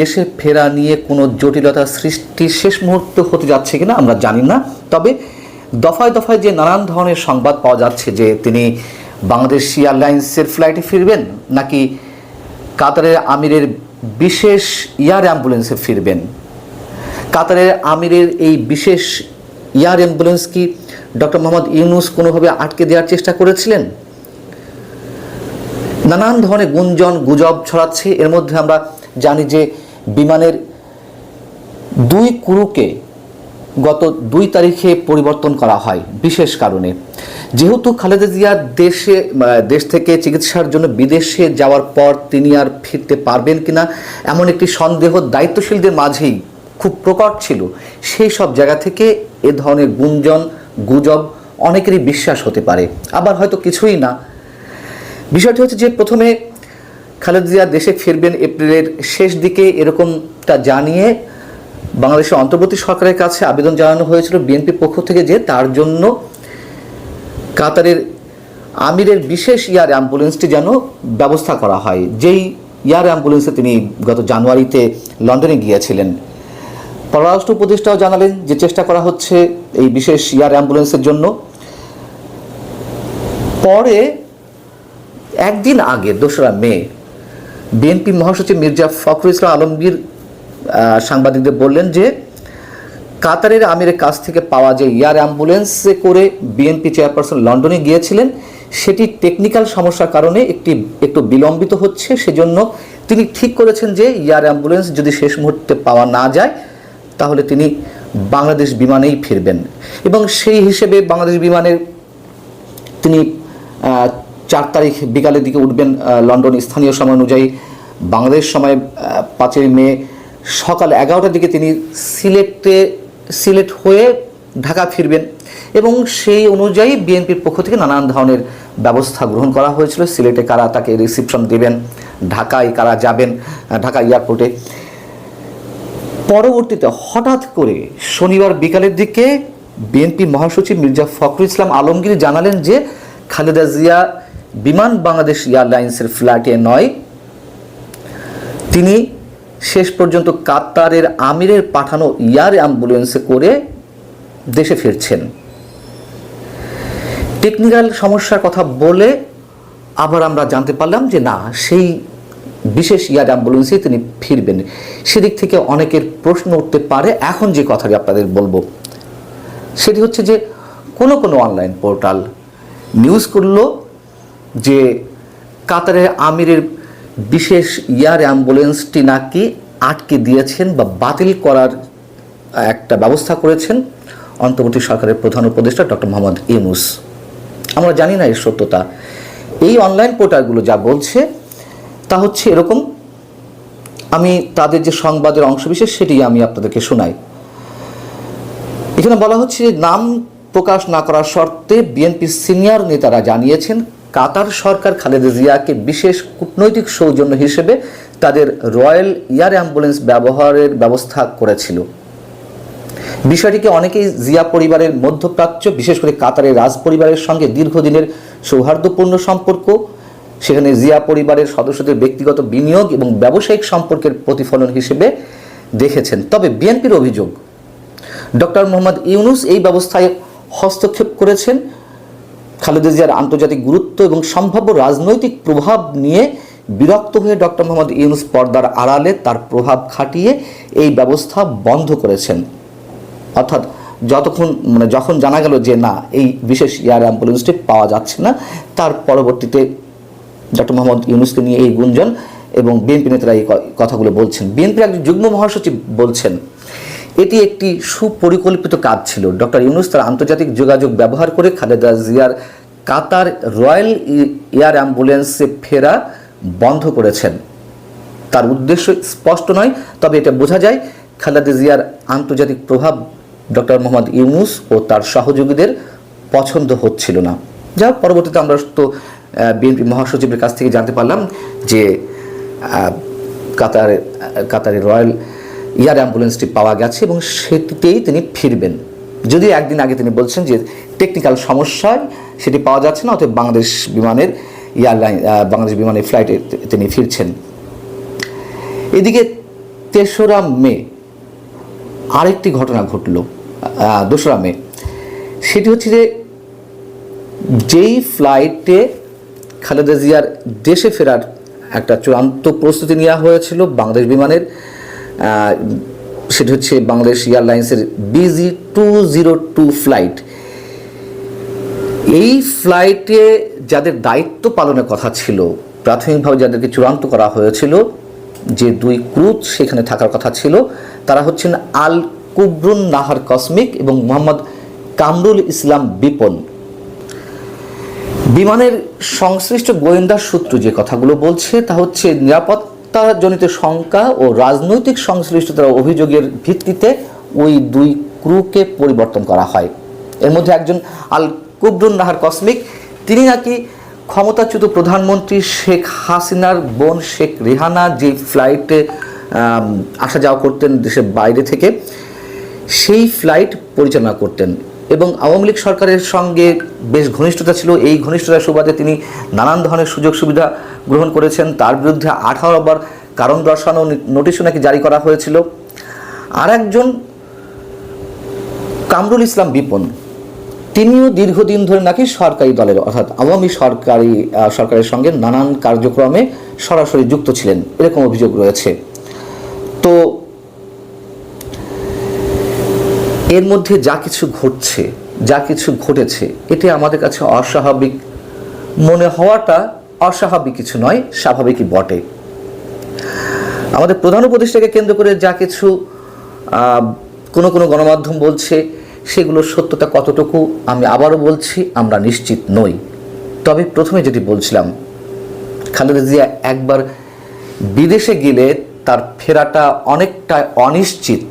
দেশে ফেরা নিয়ে কোনো জটিলতা সৃষ্টি শেষ মুহূর্ত হতে যাচ্ছে কিনা আমরা জানি না। তবে দফায় দফায় যে নানান ধরনের সংবাদ পাওয়া যাচ্ছে যে তিনি বাংলাদেশ এয়ারলাইন্সের ফ্লাইটে ফিরবেন নাকি কাতারের আমিরের বিশেষ এয়ার অ্যাম্বুলেন্সে ফিরবেন? কাতারের আমিরের এই বিশেষ এয়ার অ্যাম্বুলেন্স কি ডক্টর মোহাম্মদ ইউনুস কোনোভাবে আটকে দেওয়ার চেষ্টা করেছিলেন? নানান ধরনের গুঞ্জন, গুজব ছড়াচ্ছে। এর মধ্যে আমরা জানি যে বিমানের দুই কুরুকে গত দুই তারিখে পরিবর্তন করা হয়, বিশেষ কারণে। যেহেতু খালেদা জিয়া দেশে দেশ থেকে চিকিৎসার জন্য বিদেশে যাওয়ার পর তিনি আর ফিরতে পারবেন কিনা, এমন একটি সন্দেহ দায়িত্বশীলদের মাঝেই খুব প্রকট ছিল। সেই সব জায়গা থেকে এ ধরনের গুঞ্জন, গুজব অনেকেরই বিশ্বাস হতে পারে। আবার হয়তো কিছুই না। বিষয়টি হচ্ছে যে প্রথমে খালেদা জিয়া দেশে ফিরবেন এপ্রিলের শেষ দিকে এরকমটা জানিয়ে বাংলাদেশের অন্তর্বর্তী সরকারের কাছে আবেদন জানানো হয়েছিল বিএনপির পক্ষ থেকে যে তার জন্য কাতারের আমিরের বিশেষ এয়ার অ্যাম্বুলেন্সটি যেন ব্যবস্থা করা হয়। যেই এয়ার অ্যাম্বুলেন্সে তিনি গত জানুয়ারিতে লন্ডনে গিয়েছিলেন। পররাষ্ট্র উপদেষ্টাও জানালেন যে চেষ্টা করা হচ্ছে এই বিশেষ এয়ার অ্যাম্বুলেন্সের জন্য। পরে একদিন আগে, দোসরা মে বিএনপি মহাসচিব মির্জা ফখরুল ইসলাম আলমগীর সাংবাদিকদের বললেন যে, কাতারের আমিরের কাছ থেকে পাওয়া যে এয়ার অ্যাম্বুলেন্সে করে বিএনপি চেয়ারপারসন লন্ডনে গিয়েছিলেন, সেটি টেকনিক্যাল সমস্যার কারণে একটি, একটু বিলম্বিত হচ্ছে। সেজন্য তিনি ঠিক করেছেন যে, এয়ার অ্যাম্বুলেন্স যদি শেষ মুহূর্তে পাওয়া না যায়, তাহলে তিনি বাংলাদেশ বিমানেই ফিরবেন। এবং সেই হিসেবে বাংলাদেশ বিমানের তিনি চার তারিখ বিকালের দিকে উঠবেন লন্ডন। স্থানীয় সময় অনুযায়ী বাংলাদেশ সময় পাঁচই মে সকাল এগারোটার দিকে তিনি সিলেটে, সিলেট হয়ে ঢাকা ফিরবেন এবং সেই অনুযায়ী বিএনপির পক্ষ থেকে নানান ধরনের ব্যবস্থা গ্রহণ করা হয়েছিল। সিলেটে কারা তাকে রিসিপশন দেবেন, ঢাকায় কারা যাবেন ঢাকা এয়ারপোর্টে পরবর্তীতে হঠাৎ করে শনিবার বিকালের দিকে বিএনপি মহাসচিব মির্জা ফখরুল ইসলাম আলমগীর জানালেন যে খালেদা জিয়া বিমান বাংলাদেশ এয়ারলাইন্সের ফ্লাইটে নয়, তিনি শেষ পর্যন্ত কাতারের আমিরের পাঠানো এয়ার অ্যাম্বুলেন্সে করে দেশে ফিরছেন। টেকনিক্যাল সমস্যার কথা বলে আবার আমরা জানতে পারলাম যে না, সেই বিশেষ এয়ার অ্যাম্বুলেন্সেই তিনি ফিরবেন। সেদিক থেকে অনেকের প্রশ্ন উঠতে পারে। এখন যে কথাটি আপনাদের বলব, সেটি হচ্ছে যে কোনো কোনো অনলাইন পোর্টাল নিউজ করল যে কাতারের আমিরের বিশেষ ইয়ার অ্যাম্বুলেন্সটি নাকি আটকে দিয়েছেন বা বাতিল করার একটা ব্যবস্থা করেছেন অন্তর্বর্তী সরকারের প্রধান উপদেষ্টা ডক্টর মোহাম্মদ ইউনুস। আমরা জানি না এর সত্যতা। এই অনলাইন পোর্টালগুলো যা বলছে, তা হচ্ছে এরকম। আমি তাদের যে সংবাদের অংশবিশেষ সেটি আমি আপনাদেরকে শোনাই। এখানে বলা হচ্ছে যে নাম প্রকাশ না করার শর্তে বিএনপি সিনিয়র নেতারা জানিয়েছেন কাতার সরকার খালেদা জিয়াকে বিশেষ কূটনৈতিক সৌজন্য হিসেবে তাদের রয়্যাল এয়ার অ্যাম্বুলেন্স ব্যবহারের ব্যবস্থা করেছিল। বিষয়টিকে অনেকেই জিয়া পরিবারের মধ্যপ্রাচ্য, বিশেষ করে কাতারের রাজ পরিবারের সঙ্গে দীর্ঘদিনের সৌহার্দ্যপূর্ণ সম্পর্ক, সেখানে জিয়া পরিবারের সদস্যদের ব্যক্তিগত বিনিয়োগ এবং ব্যবসায়িক সম্পর্কের প্রতিফলন হিসেবে দেখেছেন। তবে বিএনপির অভিযোগ, ডক্টর মোহাম্মদ ইউনুস এই ব্যবস্থায় হস্তক্ষেপ করেছেন। খালেদা জিয়ার আন্তর্জাতিক গুরুত্ব এবং সম্ভাব্য রাজনৈতিক প্রভাব নিয়ে বিরক্ত হয়ে ডক্টর মোহাম্মদ ইউনুস পর্দার আড়ালে তার প্রভাব খাটিয়ে এই ব্যবস্থা বন্ধ করেছেন। অর্থাৎ যতক্ষণ মানে যখন জানা গেল যে না, এই বিশেষ এয়ার অ্যাম্বুলেন্সটি পাওয়া যাচ্ছে না, তার পরবর্তীতে ডক্টর মোহাম্মদ ইউনুসকে নিয়ে এই গুঞ্জন এবং বিএনপি নেতারা এই কথাগুলো বলছেন। বিএনপির একজন যুগ্ম মহাসচিব বলছেন এটি একটি সুপরিকল্পিত কাজ ছিল। ডক্টর ইউনুস তার আন্তর্জাতিক যোগাযোগ ব্যবহার করে খালেদা জিয়ার কাতার রয়্যাল এয়ার অ্যাম্বুলেন্সে ফেরা বন্ধ করেছেন। তার উদ্দেশ্য স্পষ্ট নয়, তবে এটা বোঝা যায় খালেদা জিয়ার আন্তর্জাতিক প্রভাব ডক্টর মোহাম্মদ ইউনুস ও তার সহযোগীদের পছন্দ হচ্ছিল না। যা পরবর্তীতে আমরা তো বিএনপি মহাসচিবের কাছ থেকে জানতে পারলাম যে কাতার কাতারের রয়্যাল এয়ার অ্যাম্বুলেন্সটি পাওয়া গেছে এবং সেটিতেই তিনি ফিরবেন। যদিও একদিন আগে তিনি বলছেন যে টেকনিক্যাল সমস্যায় সেটি পাওয়া যাচ্ছে না, অতএব বাংলাদেশ বিমানের এয়ারলাইন বাংলাদেশ বিমানের ফ্লাইটে তিনি ফিরছেন। এদিকে তেসরা মে, আরেকটি ঘটনা ঘটল দোসরা মে। সেটি হচ্ছে যে যেই ফ্লাইটে খালেদা জিয়ার দেশে ফেরার একটা চূড়ান্ত প্রস্তুতি নেওয়া হয়েছিল বাংলাদেশ বিমানের সেটি হচ্ছে বাংলাদেশ এয়ারলাইন্সের BG two zero two flight এই ফ্লাইটে যাদের দায়িত্ব পালনের কথা ছিল, প্রাথমিকভাবে যাদেরকে চূড়ান্ত করা হয়েছিল, যে দুই ক্রুজ সেখানে থাকার কথা ছিল, তারা হচ্ছেন আল কুবরুন নাহার কসমিক এবং মোহাম্মদ কামরুল ইসলাম বিপন। বিমানের সংশ্লিষ্ট গোয়েন্দা সূত্র যে কথাগুলো বলছে, তা হচ্ছে নিরাপত্তাজনিত শঙ্কা ও রাজনৈতিক সংশ্লিষ্টতার অভিযোগের ভিত্তিতে ওই দুই ক্রুকে পরিবর্তন করা হয়। এর মধ্যে একজন আল কুবরুন নাহার কসমিক, তিনি নাকি ক্ষমতাচ্যুত প্রধানমন্ত্রী শেখ হাসিনার বোন শেখ রেহানা, যে ফ্লাইটে আসা যাওয়া করতেন দেশের বাইরে থেকে, সেই ফ্লাইট পরিচালনা করতেন। এবং আওয়ামী লীগ সরকারের সঙ্গে বেশ ঘনিষ্ঠতা ছিল। এই ঘনিষ্ঠতার সুবাদে তিনি নানান ধরনের সুযোগ সুবিধা গ্রহণ করেছেন। তার বিরুদ্ধে আঠারো বার কারণ দর্শানো নোটিশও নাকি জারি করা হয়েছিল। আর একজন কামরুল ইসলাম বিপন, তিনিও দীর্ঘদিন ধরে নাকি সরকারি দলের, অর্থাৎ আওয়ামী সরকারি সরকারের সঙ্গে নানান কার্যক্রমে সরাসরি যুক্ত ছিলেন। এরকম অভিযোগ রয়েছে তো এর মধ্যে যা কিছু ঘটছে, যা কিছু ঘটেছে এটি আমাদের কাছে অস্বাভাবিক মনে হওয়াটা অস্বাভাবিক কিছু নয়, স্বাভাবিকই বটে। আমাদের প্রধান উপদেষ্টাকে কেন্দ্র করে যা কিছু কোনো কোনো গণমাধ্যম বলছে সেগুলোর সত্যতা কতটুকু, আমি আবারও বলছি, আমরা নিশ্চিত নই। তবে প্রথমে যেটি বলছিলাম, খালেদা জিয়া একবার বিদেশে গেলে তার ফেরাটা অনেকটা অনিশ্চিত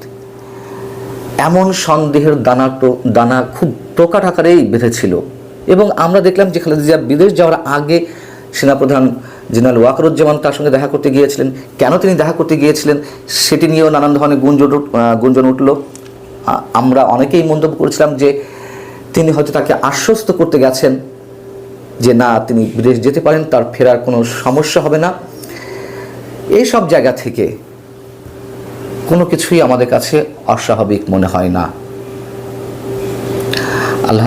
এমন সন্দেহের দানা দানা খুব প্রকাট আকারেই বেঁধেছিল। এবং আমরা দেখলাম যে খালেদা জিয়া বিদেশ যাওয়ার আগে সেনাপ্রধান জেনারেল ওয়াকরুজ্জামান তার সঙ্গে দেখা করতে গিয়েছিলেন। কেন তিনি দেখা করতে গিয়েছিলেন? সেটি নিয়েও নানান ধরনের গুঞ্জন গুঞ্জন উঠল। আমরা অনেকেই মন্তব্য করেছিলাম যে তিনি হয়তো তাকে আশ্বস্ত করতে গেছেন যে না, তিনি বিদেশ যেতে পারেন, তার ফেরার কোনো সমস্যা হবে না। এই সব জায়গা থেকে কোনো কিছুই আমাদের কাছে অস্বাভাবিক মনে হয় না। আল্লাহ